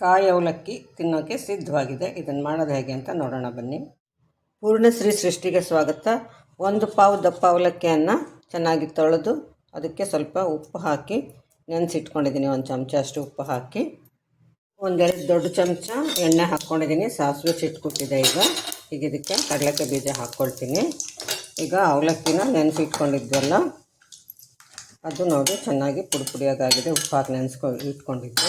ಕಾಯಿ ಅವಲಕ್ಕಿ ತಿನ್ನೋಕ್ಕೆ ಸಿದ್ಧವಾಗಿದೆ. ಇದನ್ನು ಮಾಡೋದು ಹೇಗೆ ಅಂತ ನೋಡೋಣ ಬನ್ನಿ. ಪೂರ್ಣಶ್ರೀ ಸೃಷ್ಟಿಗೆ ಸ್ವಾಗತ. ಒಂದು ಪಾವು ದಪ್ಪ ಅವಲಕ್ಕಿಯನ್ನು ಚೆನ್ನಾಗಿ ತೊಳೆದು ಅದಕ್ಕೆ ಸ್ವಲ್ಪ ಉಪ್ಪು ಹಾಕಿ ನೆನೆಸಿಟ್ಕೊಂಡಿದ್ದೀನಿ. ಒಂದು ಚಮಚ ಅಷ್ಟು ಉಪ್ಪು ಹಾಕಿ. ಒಂದೆರಡು ದೊಡ್ಡ ಚಮಚ ಎಣ್ಣೆ ಹಾಕ್ಕೊಂಡಿದ್ದೀನಿ ಸಾಸಿವೆ ಸಿಟ್ಕೊಟ್ಟಿದೆ ಈಗ. ಈಗ ಇದಕ್ಕೆ ಕಡಲೆಕಾಯಿ ಬೀಜ ಹಾಕ್ಕೊಳ್ತೀನಿ ಈಗ ಅವಲಕ್ಕಿನ ನೆನೆಸಿಟ್ಕೊಂಡಿದ್ವಲ್ಲ, ಅದು ನೋಡಿ ಚೆನ್ನಾಗಿ ಪುಡಿ ಪುಡಿಯಾಗಾಗಿದೆ. ಉಪ್ಪು ಹಾಕಿ ನೆನೆಸ್ಕೊ, ಇಟ್ಕೊಂಡಿದ್ದು.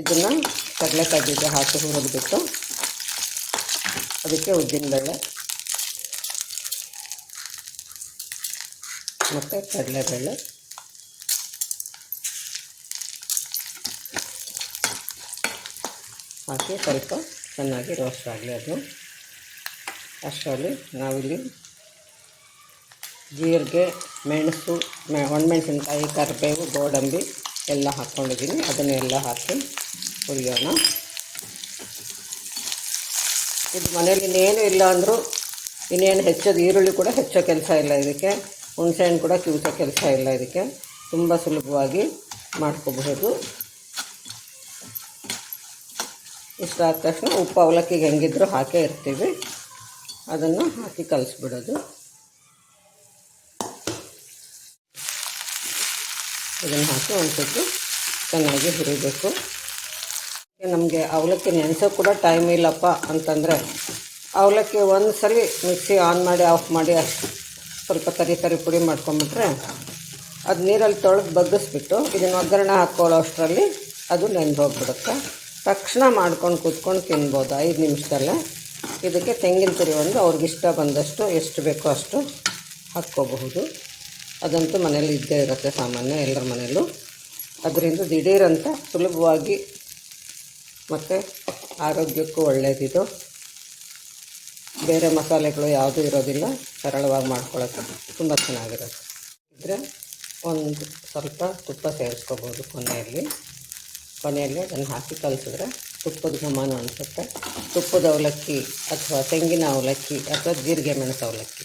ಇದನ್ನು ಕಡಲೆಕಾಯಿ ಬೀಜ ಹಾಕಿ ಹುರಿದ್ಬಿಟ್ಟು ಅದಕ್ಕೆ ಉದ್ದಿನಬೇಳೆ ಮತ್ತು ಕಡಲೆಬೇಳೆ. ಹಾಕಿ ಸ್ವಲ್ಪ ಚೆನ್ನಾಗಿ ರೋಸ್ಟ್ ಆಗಲಿ ಅದು. ಅಷ್ಟರಲ್ಲಿ ನಾವಿಲ್ಲಿ ಜೀರಿಗೆ, ಮೆಣಸು ಒಣಮೆಣಸಿನ್ಕಾಯಿ, ಕರಿಬೇವು, ಗೋಡಂಬಿ ಎಲ್ಲ ಹಾಕ್ಕೊಂಡಿದ್ದೀನಿ ಅದನ್ನೆಲ್ಲ ಹಾಕಿ ಹುರಿಯೋಣ. ಇದು ಮನೇಲಿ ಇನ್ನೇನು ಇಲ್ಲ ಅಂದರೂ ಇನ್ನೇನು ಹೆಚ್ಚೋದು ಈರುಳ್ಳಿ ಕೂಡ ಹೆಚ್ಚೋ ಕೆಲಸ ಇಲ್ಲ ಇದಕ್ಕೆ. ಹುಣಸೆಹಣ್ಣು ಕೂಡ ಕಿವುಚೋ ಕೆಲಸ ಇಲ್ಲ ಇದಕ್ಕೆ. ತುಂಬ ಸುಲಭವಾಗಿ ಮಾಡ್ಕೋಬಹುದು. ಇಷ್ಟ ಆದ ತಕ್ಷಣ ಉಪ್ಪು ಅವಲಕ್ಕಿಗೆ ಹೆಂಗಿದ್ರು ಹಾಕೇ ಇರ್ತೀವಿ. ಅದನ್ನು ಹಾಕಿ ಕಲಿಸ್ಬಿಡೋದು. ಇದನ್ನು ಹಾಕಿ ಒಂದು ಚೆನ್ನಾಗಿ ಹುರಿಬೇಕು. ನಮಗೆ ಅವಲಕ್ಕಿ ನೆನೆಸೋ ಕೂಡ ಟೈಮ್ ಇಲ್ಲಪ್ಪ ಅಂತಂದರೆ ಅವಲಕ್ಕಿ ಒಂದು ಸಲ ಮಿಕ್ಸಿ ಆನ್ ಮಾಡಿ ಆಫ್ ಮಾಡಿ ಸ್ವಲ್ಪ ತರಿ ತರಿ ಪುಡಿ ಮಾಡ್ಕೊಂಬಿಟ್ರೆ ಅದು ನೀರಲ್ಲಿ ತೊಳೆದು ಬಗ್ಗಿಸ್ಬಿಟ್ಟು ಇದನ್ನು ಒಗ್ಗರಣೆ ಹಾಕ್ಕೊಳ್ಳೋ ಅಷ್ಟರಲ್ಲಿ ಅದು ನೆಂದು ಹೋಗ್ಬಿಡುತ್ತೆ. ತಕ್ಷಣ ಮಾಡ್ಕೊಂಡು ಕೂತ್ಕೊಂಡು ತಿನ್ಬೋದು, ಐದು ನಿಮಿಷದಲ್ಲೇ. ಇದಕ್ಕೆ ತೆಂಗಿನ ತುರಿ ಒಂದು ಅವ್ರಿಗಿಷ್ಟ ಬಂದಷ್ಟು ಎಷ್ಟು ಬೇಕೋ ಅಷ್ಟು ಹಾಕ್ಕೋಬಹುದು. ಅದಂತೂ ಮನೇಲಿ ಇದ್ದೇ ಇರುತ್ತೆ ಸಾಮಾನ್ಯ ಎಲ್ಲರ ಮನೆಯಲ್ಲೂ. ಅದರಿಂದ ದಿಢೀರಂತ ಸುಲಭವಾಗಿ ಮತ್ತು ಆರೋಗ್ಯಕ್ಕೂ ಒಳ್ಳೆಯದಿದು ಬೇರೆ ಮಸಾಲೆಗಳು ಯಾವುದೂ ಇರೋದಿಲ್ಲ, ಸರಳವಾಗಿ ಮಾಡ್ಕೊಳ್ಳೋಕ್ಕೆ ತುಂಬ ಚೆನ್ನಾಗಿರುತ್ತೆ. ಇದ್ದರೆ ಒಂದು ಸ್ವಲ್ಪ ತುಪ್ಪ ಸೇರಿಸ್ಕೋಬೋದು ಕೊನೆಯಲ್ಲಿ. ಕೊನೆಯಲ್ಲಿ ಅದನ್ನು ಹಾಕಿ ಕಲಿಸಿದ್ರೆ ತುಪ್ಪದ ಘಮನ ಅನಿಸುತ್ತೆ. ತುಪ್ಪದ ಅವಲಕ್ಕಿ ಅಥವಾ ತೆಂಗಿನ ಅವಲಕ್ಕಿ ಅಥವಾ ಜೀರಿಗೆ ಮೆಣಸು ಅವಲಕ್ಕಿ.